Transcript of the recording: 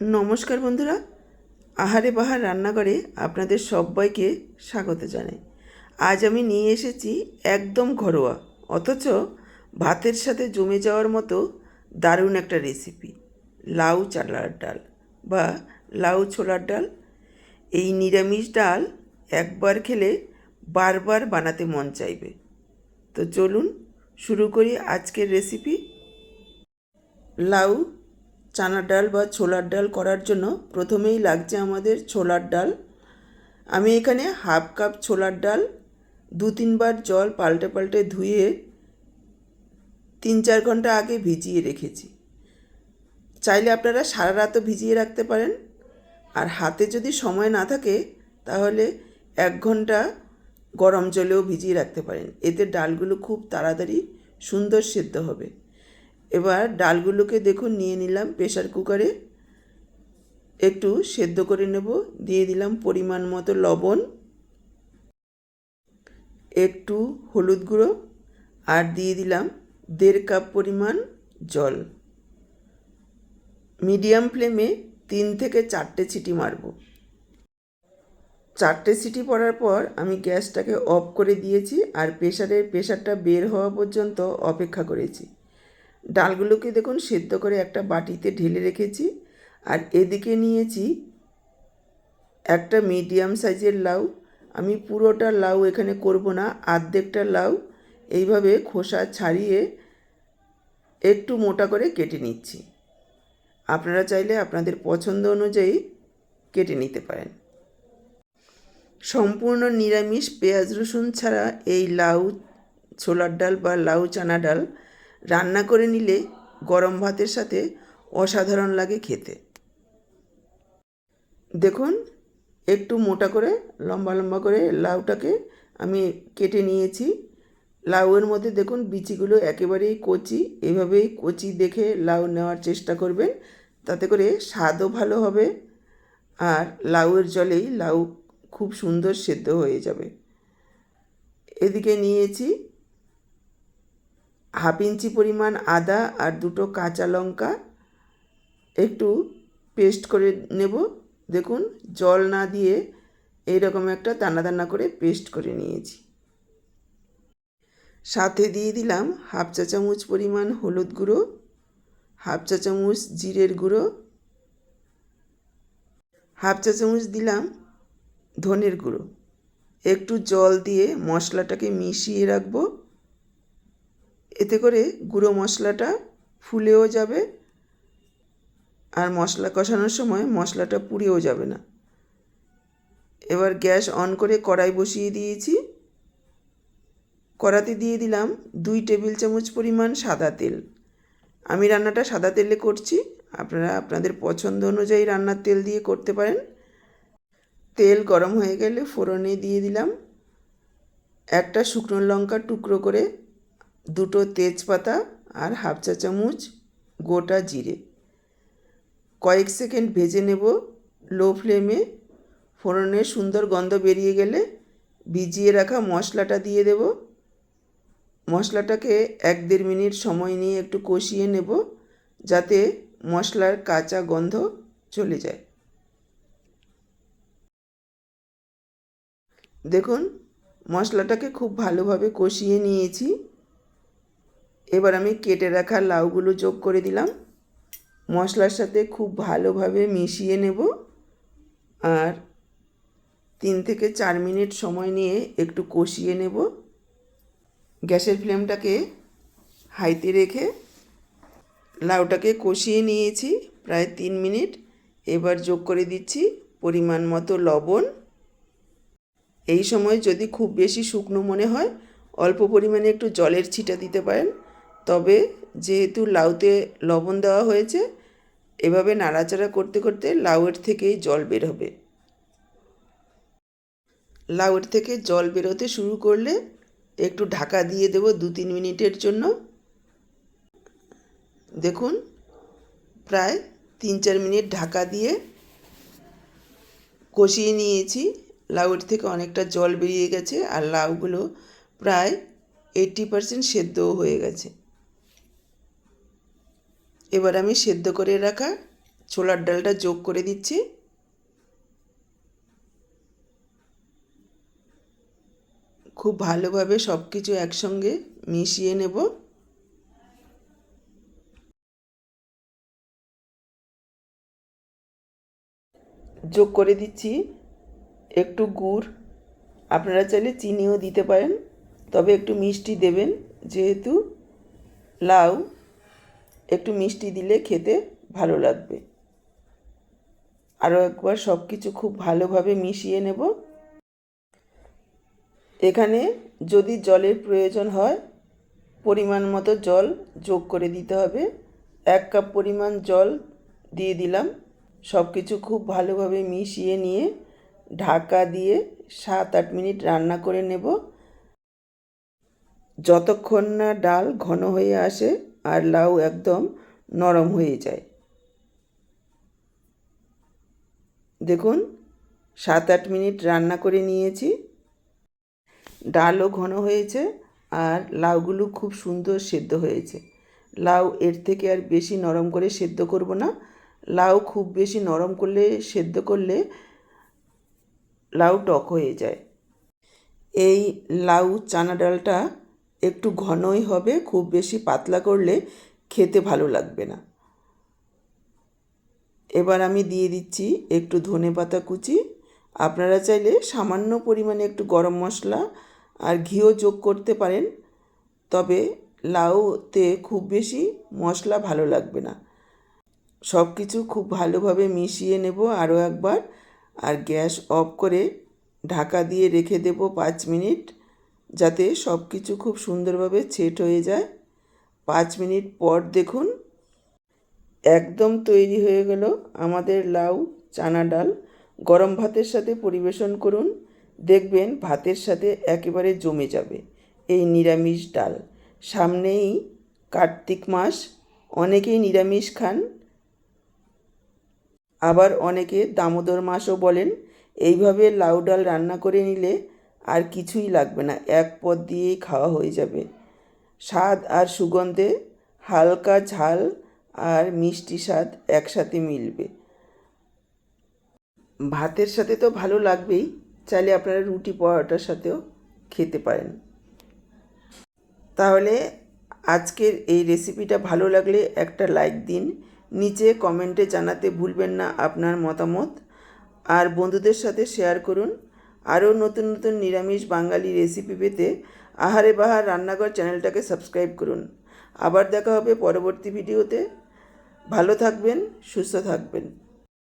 নমস্কার বন্ধুরা। আহারে বাহার রান্নাঘরে আপনাদের সবাইকে স্বাগত জানাই। আজ আমি নিয়ে এসেছি একদম ঘরোয়া, অথচ ভাতের সাথে জমে যাওয়ার মতো দারুণ একটা রেসিপি লাউ চালার ডাল বা লাউ ছোলার ডাল। এই নিরামিষ ডাল একবার খেলে বারবার বানাতে মন চাইবে। তো চলুন শুরু করি আজকের রেসিপি লাউ চানার ডাল বা ছোলার ডাল করার জন্য প্রথমেই লাগছে আমাদের ছোলার ডাল। আমি এখানে হাফ কাপ ছোলার ডাল, দু তিনবার জল পাল্টে পাল্টে ধুয়ে তিন চার ঘণ্টা আগে ভিজিয়ে রেখেছি। চাইলে আপনারা সারা রাতও ভিজিয়ে রাখতে পারেন। আর হাতে যদি সময় না থাকে, তাহলে এক ঘণ্টা গরম জলেও ভিজিয়ে রাখতে পারেন। এতে ডালগুলো খুব তাড়াতাড়ি সুন্দর সেদ্ধ হবে। এবার ডালগুলোকে দেখুন, নিয়ে নিলাম প্রেশার কুকারে। একটু সেদ্ধ করে নেব, দিয়ে দিলাম পরিমাণ মতো লবণ, একটু হলুদ গুঁড়ো, আর দিয়ে দিলাম দেড় কাপ পরিমাণ জল। মিডিয়াম ফ্লেমে তিন থেকে চারটে সিটি মারব। চারটে সিটি পড়ার পর আমি গ্যাসটাকে অফ করে দিয়েছি, আর প্রেশারের প্রেশারটা বের হওয়া পর্যন্ত অপেক্ষা করেছি। ডালগুলোকে দেখুন সেদ্ধ করে একটা বাটিতে ঢেলে রেখেছি। আর এদিকে নিয়েছি একটা মিডিয়াম সাইজের লাউ। আমি পুরোটা লাউ এখানে করব না, আর্ধেকটা লাউ এইভাবে খোসা ছাড়িয়ে একটু মোটা করে কেটে নিচ্ছি। আপনারা চাইলে আপনাদের পছন্দ অনুযায়ী কেটে নিতে পারেন। সম্পূর্ণ নিরামিষ পেঁয়াজ রসুন ছাড়া এই লাউ, ছোলার ডাল বা লাউ, চানা ডাল রান্না করে নিলে গরম ভাতের সাথে অসাধারণ লাগে খেতে। দেখুন, একটু মোটা করে, লম্বা লম্বা করে লাউটাকে আমি কেটে নিয়েছি। লাউয়ের মধ্যে দেখুন, বিচিগুলো একেবারেই কচি। এভাবেই কচি দেখে লাউ নেওয়ার চেষ্টা করবেন, তাতে করে স্বাদও ভালো হবে আর লাউয়ের জলেই লাউ খুব সুন্দর সেদ্ধ হয়ে যাবে। এদিকে নিয়েছি হাফ ইঞ্চি পরিমাণ আদা আর দুটো কাঁচা লঙ্কা একটু পেস্ট করে নেব। দেখুন, জল না দিয়ে এইরকম একটা দানা দানা করে পেস্ট করে নিয়েছি। সাথে দিয়ে দিলাম হাফ চা চামচ পরিমাণ হলুদ গুঁড়ো, হাফ চা চামচ জিরের গুঁড়ো, হাফ চা চামচ দিলাম ধনের গুঁড়ো। একটু জল দিয়ে মশলাটাকে মিশিয়ে রাখব। এতে করে গুঁড়ো মশলাটা ফুলেও যাবে আর মশলা কষানোর সময় মশলাটা পুড়েও যাবে না। এবার গ্যাস অন করে কড়াই বসিয়ে দিয়েছি। কড়াতে দিয়ে দিলাম দুই টেবিল চামচ পরিমাণ সাদা তেল। আমি রান্নাটা সাদা তেলে করছি। আপনারা আপনাদের পছন্দ অনুযায়ী রান্নার তেল দিয়ে করতে পারেন। তেল গরম হয়ে গেলে ফোড়নে দিয়ে দিলাম একটা শুকনো লঙ্কা টুকরো করে দুটো তেজপাতা আর হাফ চা চামচ গোটা জিরে। কয়েক সেকেন্ড ভেজে নেব লো ফ্লেমে। ফোড়নের সুন্দর গন্ধ বেরিয়ে গেলে ভিজিয়ে রাখা মশলাটা দিয়ে দেব। মশলাটাকে এক দেড় মিনিট সময় নিয়ে একটু কষিয়ে নেব যাতে মশলার কাঁচা গন্ধ চলে যায়। দেখুন, মশলাটাকে খুব ভালোভাবে কষিয়ে নিয়েছি। এবার আমি কেটে রাখা লাউগুলো যোগ করে দিলাম। মশলার সাথে খুব ভালোভাবে মিশিয়ে নেব। আর তিন থেকে চার মিনিট সময় নিয়ে একটু কষিয়ে নেব। গ্যাসের ফ্লেমটাকে হাইতে রেখে লাউটাকে কষিয়ে নিয়েছি প্রায় তিন মিনিট। এবার যোগ করে দিচ্ছি পরিমাণ মতো লবণ। এই সময় যদি খুব বেশি শুকনো মনে হয়, অল্প পরিমাণে একটু জলের ছিটা দিতে পারেন। তবে যেহেতু লাউতে লবণ দেওয়া হয়েছে, এভাবে নাড়াচাড়া করতে করতে লাউয়ের থেকেই জল বের হবে। লাউয়ের থেকে জল বেরোতে শুরু করলে একটু ঢাকা দিয়ে দেব দু তিন মিনিটের জন্য। দেখুন, প্রায় তিন চার মিনিট ঢাকা দিয়ে কষিয়ে নিয়েছি। লাউয়ের থেকে অনেকটা জল বেরিয়ে গেছে আর লাউগুলো প্রায় এইট্টি পারসেন্ট সেদ্ধও হয়ে গেছে। এবার আমি সেদ্ধ করে রাখা ছোলার ডালটা যোগ করে দিচ্ছি। খুব ভালোভাবে সব কিছু একসঙ্গে মিশিয়ে নেব। যোগ করে দিচ্ছি একটু গুড়। আপনারা চাইলে চিনিও দিতে পারেন, তবে একটু মিষ্টি দেবেন, যেহেতু লাউ একটু মিষ্টি দিলে খেতে ভালো লাগবে। আরও একবার সব কিছু খুব ভালোভাবে মিশিয়ে নেব। এখানে যদি জলের প্রয়োজন হয়, পরিমাণ মতো জল যোগ করে দিতে হবে। এক কাপ পরিমাণ জল দিয়ে দিলাম। সব কিছু খুব ভালোভাবে মিশিয়ে নিয়ে ঢাকা দিয়ে সাত আট মিনিট রান্না করে নেব। যতক্ষণ না ডাল ঘন হয়ে আসে আর লাউ একদম নরম হয়ে যায়। দেখুন, সাত আট মিনিট রান্না করে নিয়েছি। ডালও ঘন হয়েছে আর লাউগুলো খুব সুন্দর সেদ্ধ হয়েছে। লাউ এর থেকে আর বেশি নরম করে সেদ্ধ করব না। লাউ খুব বেশি নরম করলে, সেদ্ধ করলে লাউ টক হয়ে যায়। এই লাউ চানা ডালটা একটু ঘনই হবে, খুব বেশি পাতলা করলে খেতে ভালো লাগবে না। এবার আমি দিয়ে দিচ্ছি একটু ধনে পাতা কুচি। আপনারা চাইলে সামান্য পরিমাণে একটু গরম মশলা আর ঘিও যোগ করতে পারেন, তবে লাউতে খুব বেশি মশলা ভালো লাগবে না। সব কিছু খুব ভালোভাবে মিশিয়ে নেব আরও একবার, আর গ্যাস অফ করে ঢাকা দিয়ে রেখে দেব পাঁচ মিনিট। যাতে সব কিছু খুব সুন্দরভাবে সেট হয়ে যায়। পাঁচ মিনিট পর দেখুন, একদম তৈরি হয়ে গেল আমাদের লাউ চানা ডাল। গরম ভাতের সাথে পরিবেশন করুন, দেখবেন ভাতের সাথে একেবারে জমে যাবে এই নিরামিষ ডাল। সামনেই কার্তিক মাস, অনেকেই নিরামিষ খান, আবার অনেকে দামোদর মাসও বলেন। এইভাবে লাউ ডাল রান্না করে নিলে আর কিছুই লাগবে না। এক পদ দিয়েই খাওয়া হয়ে যাবে। স্বাদ আর সুগন্ধে হালকা ঝাল আর মিষ্টি স্বাদ একসাথে মিলবে। ভাতের সাথে তো ভালো লাগবেই। চাইলে আপনারা রুটি পরোটার সাথেও খেতে পারেন। তাহলে আজকের এই রেসিপিটা ভালো লাগলে একটা লাইক দিন। নিচে কমেন্টে জানাতে ভুলবেন না আপনার মতামত। আর বন্ধুদের সাথে শেয়ার করুন। আরও নতুন নতুন নিরামিষ বাঙালি রেসিপি পেতে আহারে বাহার রান্নাঘর চ্যানেলটাকে সাবস্ক্রাইব করুন। আবার দেখা হবে পরবর্তী ভিডিওতে ভালো থাকবেন, সুস্থ থাকবেন।